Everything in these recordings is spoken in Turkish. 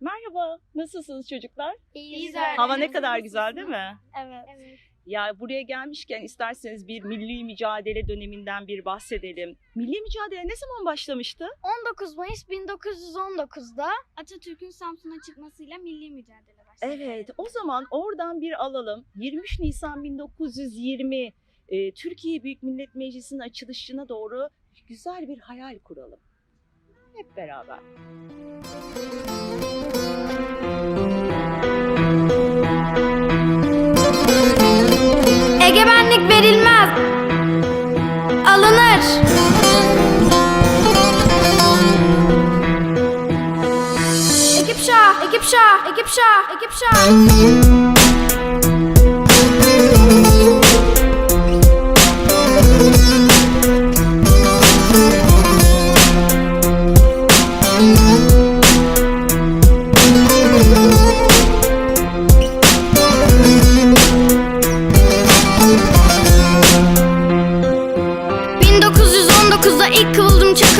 Merhaba, nasılsınız çocuklar? İyiyiz Hava ne kadar güzel değil mi? Evet. Ya buraya gelmişken isterseniz bir milli mücadele döneminden bir bahsedelim. Milli mücadele ne zaman başlamıştı? 19 Mayıs 1919'da Atatürk'ün Samsun'a çıkmasıyla milli mücadele başladı. Evet, o zaman oradan bir alalım. 23 Nisan 1920 e, Türkiye Büyük Millet Meclisi'nin açılışına doğru güzel bir hayal kuralım. Hep beraber. Egemenlik verilmez. Alınır. Ekip şah, ekip şah, ekip şah, ekip şah.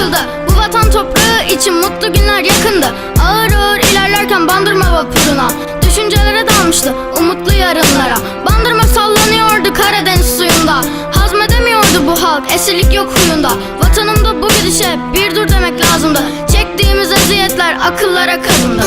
Çakıldı Bu vatan toprağı için mutlu günler yakındı. Ağır ağır ilerlerken bandırma vapuruna Düşüncelere dalmıştı umutlu yarınlara. Bandırma sallanıyordu Karadeniz suyunda. Hazmedemiyordu bu halk esirlik yok huyunda. Vatanımda bu gidişe bir dur demek lazımdı. Çektiğimiz eziyetler akıllara kazındı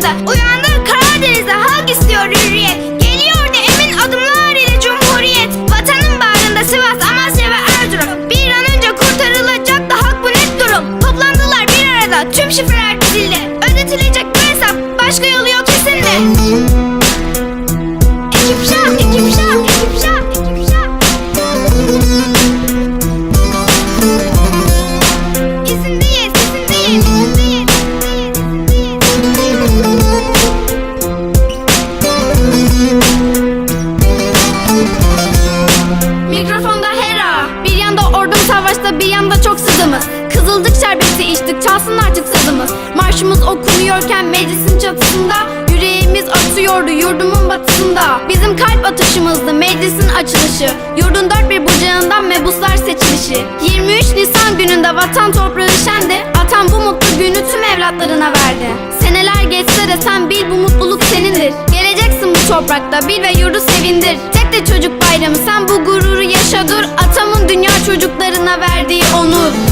takıldı Uyandı Karadeniz'de halk istiyor hürriyet. Geliyordu emin adımlar ile cumhuriyet. Vatanın bağrında Sivas, Amasya ve Erzurum. Bir an önce kurtarılacak da halk bu net durum. Toplandılar bir arada. Tüm şifreler Mikrofonda Hera. Bir yanda ordum savaşta bir yanda çok sızımız. Kızıldık şerbeti içtik çalsın artık sazımız Marşımız okunuyorken meclisin çatısında Yüreğimiz atıyordu yurdumun batısında. Bizim kalp atışımızdı meclisin açılışı. Yurdun dört bir bucağından mebuslar seçilişi. 23 Nisan gününde vatan toprağı şendi. Atan bu mutlu günü tüm evlatlarına verdi. Seneler geçse de sen bil bu mutluluk bu toprakta bil ve yurdu sevindir. Tek de çocuk bayramı sen bu gururu yaşa dur. Atamın dünya çocuklarına verdiği onur